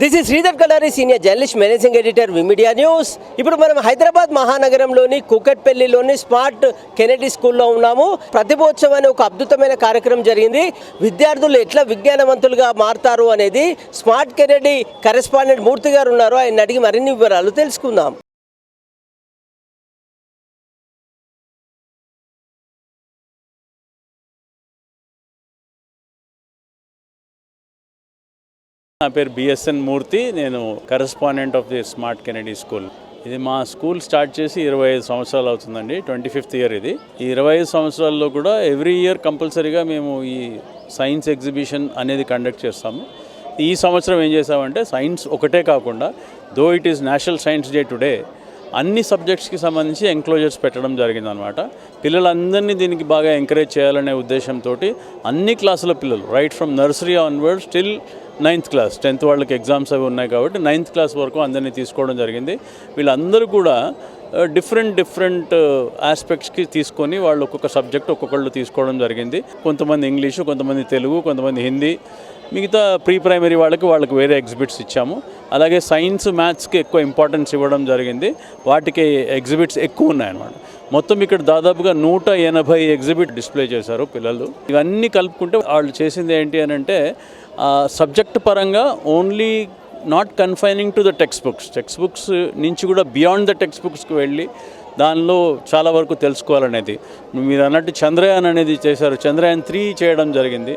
This is Sridhar Kalari senior journalist managing editor V media news ఇప్పుడు మనం హైదరాబాద్ మహానగరంలోని కుకట్పల్లిలోని స్మార్ట్ కెనడీ స్కూల్లో ఉన్నాము. ప్రతిభోత్సవం అనే ఒక అద్భుతమైన కార్యక్రమం జరిగింది. విద్యార్థులు ఎట్లా విజ్ఞానవంతులుగా మారుతారు అనేది స్మార్ట్ కెనడీ కరెస్పాండెంట్ మూర్తి గారు ఉన్నారు. ఆయన అడిగి మరిన్ని వివరాలు తెలుసుకుందాం. నా పేరు బిఎస్ఎన్ మూర్తి. నేను correspondent of the smart Kennedy school ఇది మా స్కూల్ స్టార్ట్ చేసి ఇరవై ఐదు సంవత్సరాలు అవుతుందండి. ట్వంటీ ఫిఫ్త్ ఇయర్ ఇది. ఈ ఇరవై ఐదు సంవత్సరాల్లో కూడా ఎవ్రీ ఇయర్ కంపల్సరీగా మేము ఈ సైన్స్ ఎగ్జిబిషన్ అనేది కండక్ట్ చేస్తాము. ఈ సంవత్సరం ఏం చేసామంటే సైన్స్ ఒకటే కాకుండా though it is national science day today అన్ని సబ్జెక్ట్స్కి సంబంధించి ఎంక్లోజర్స్ పెట్టడం జరిగిందనమాట పిల్లలందరినీ దీనికి బాగా ఎంకరేజ్ చేయాలనే ఉద్దేశంతో అన్ని క్లాసుల పిల్లలు right from nursery onward still ninth class tenth వాళ్ళకి ఎగ్జామ్స్ అవి ఉన్నాయి కాబట్టి నైన్త్ క్లాస్ వరకు అందరినీ తీసుకోవడం జరిగింది. వీళ్ళందరూ కూడా డిఫరెంట్ డిఫరెంట్ ఆస్పెక్ట్స్కి తీసుకొని వాళ్ళు ఒక్కొక్క సబ్జెక్ట్ ఒక్కొక్కళ్ళు తీసుకోవడం జరిగింది. కొంతమంది ఇంగ్లీషు కొంతమంది తెలుగు కొంతమంది హిందీ మిగతా ప్రీ ప్రైమరీ వాళ్ళకి వాళ్ళకి వేరే ఎగ్జిబిట్స్ ఇచ్చాము. అలాగే సైన్స్ మ్యాథ్స్కి ఎక్కువ ఇంపార్టెన్స్ ఇవ్వడం జరిగింది. వాటికి ఎగ్జిబిట్స్ ఎక్కువ ఉన్నాయన్నమాట. మొత్తం ఇక్కడ దాదాపుగా నూట ఎనభై ఎగ్జిబిట్ డిస్ప్లే చేశారు పిల్లలు. ఇవన్నీ కలుపుకుంటే వాళ్ళు చేసింది ఏంటి అని అంటే సబ్జెక్ట్ పరంగా only not confining to the text books text books నుంచి కూడా బియాండ్ ద టెక్స్ట్ బుక్స్కి వెళ్ళి దానిలో చాలా వరకు తెలుసుకోవాలనేది. మీరు అన్నట్టు చంద్రయాన్ అనేది చేశారు. చంద్రయాన్ త్రీ చేయడం జరిగింది.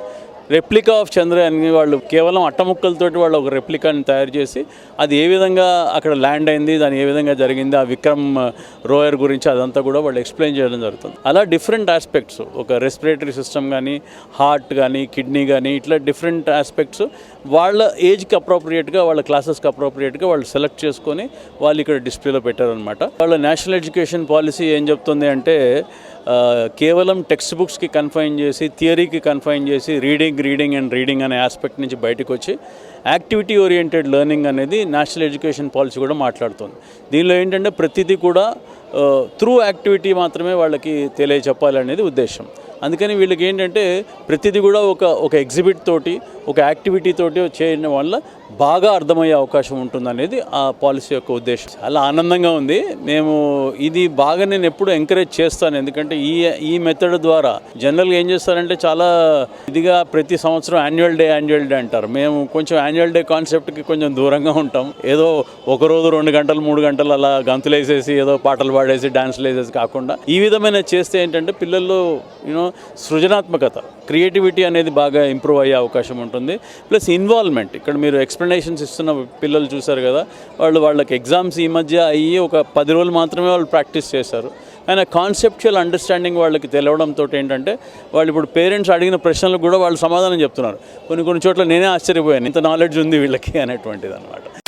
రెప్లికా ఆఫ్ చంద్రయాన్ వాళ్ళు కేవలం అట్టముక్కలతోటి వాళ్ళు ఒక రెప్లికాని తయారు చేసి అది ఏ విధంగా అక్కడ ల్యాండ్ అయింది దాని ఏ విధంగా జరిగింది ఆ విక్రమ్ రోయర్ గురించి అదంతా కూడా వాళ్ళు ఎక్స్ప్లెయిన్ చేయడం జరుగుతుంది. అలా డిఫరెంట్ ఆస్పెక్ట్స్ ఒక రెస్పిరేటరీ సిస్టమ్ కానీ హార్ట్ కానీ కిడ్నీ కానీ ఇట్లా డిఫరెంట్ ఆస్పెక్ట్స్ వాళ్ళ ఏజ్కి అప్రోప్రియేట్గా వాళ్ళ క్లాసెస్కి అప్రోప్రియేట్గా వాళ్ళు సెలెక్ట్ చేసుకొని వాళ్ళు ఇక్కడ డిస్ప్లేలో పెట్టారనమాట వాళ్ళ నేషనల్ ఎడ్యుకేషన్ పాలసీ ఏం చెప్తుంది అంటే కేవలం టెక్స్ట్ బుక్స్కి కన్ఫైన్ చేసి థియరీకి కన్ఫైన్ చేసి రీడింగ్ రీడింగ్ అండ్ రీడింగ్ అనే ఆస్పెక్ట్ నుంచి బయటకు వచ్చి యాక్టివిటీ ఓరియంటెడ్ లెర్నింగ్ అనేది నేషనల్ ఎడ్యుకేషన్ పాలసీ కూడా మాట్లాడుతుంది. దీనిలో ఏంటంటే ప్రతిదీ కూడా త్రూ యాక్టివిటీ మాత్రమే వాళ్ళకి తెలియచెప్పాలనేది ఉద్దేశం. అందుకని వీళ్ళకి ఏంటంటే ప్రతిదీ కూడా ఒక ఒక ఎగ్జిబిట్ తోటి ఒక యాక్టివిటీ తోటి చేయడం వల్ల బాగా అర్థమయ్యే అవకాశం ఉంటుంది అనేది ఆ పాలసీ యొక్క ఉద్దేశం. చాలా ఆనందంగా ఉంది. మేము ఇది బాగా నేను ఎప్పుడు ఎంకరేజ్ చేస్తాను. ఎందుకంటే ఈ ఈ మెథడ్ ద్వారా జనరల్గా ఏం చేస్తారంటే చాలా ఇదిగా ప్రతి సంవత్సరం యాన్యువల్ డే యాన్యువల్ డే అంటారు. మేము కొంచెం యాన్యువల్ డే కాన్సెప్ట్కి కొంచెం దూరంగా ఉంటాం. ఏదో ఒక రోజు రెండు గంటలు మూడు గంటలు అలా గంతులు వేసేసి ఏదో పాటలు పాడేసి డాన్సులు వేసేసి కాకుండా ఈ విధమైన చేస్తే ఏంటంటే పిల్లల్లో యూనో సృజనాత్మకత క్రియేటివిటీ అనేది బాగా ఇంప్రూవ్ అయ్యే అవకాశం ఉంటుంది. ప్లస్ ఇన్వాల్వ్మెంట్ ఇక్కడ మీరు ఎక్స్ప్లెనేషన్స్ ఇస్తున్న పిల్లలు చూశారు కదా వాళ్ళు వాళ్ళకి ఎగ్జామ్స్ ఈ మధ్య అయ్యి ఒక పది రోజులు మాత్రమే వాళ్ళు ప్రాక్టీస్ చేశారు. అయినా కాన్సెప్చువల్ అండర్స్టాండింగ్ వాళ్ళకి తెలవడంతో ఏంటంటే వాళ్ళు ఇప్పుడు పేరెంట్స్ అడిగిన ప్రశ్నలకు కూడా వాళ్ళు సమాధానం చెప్తున్నారు. కొన్ని కొన్ని చోట్ల నేనే ఆశ్చర్యపోయాను ఇంత నాలెడ్జ్ ఉంది వీళ్ళకి అనేటువంటిది అనమాట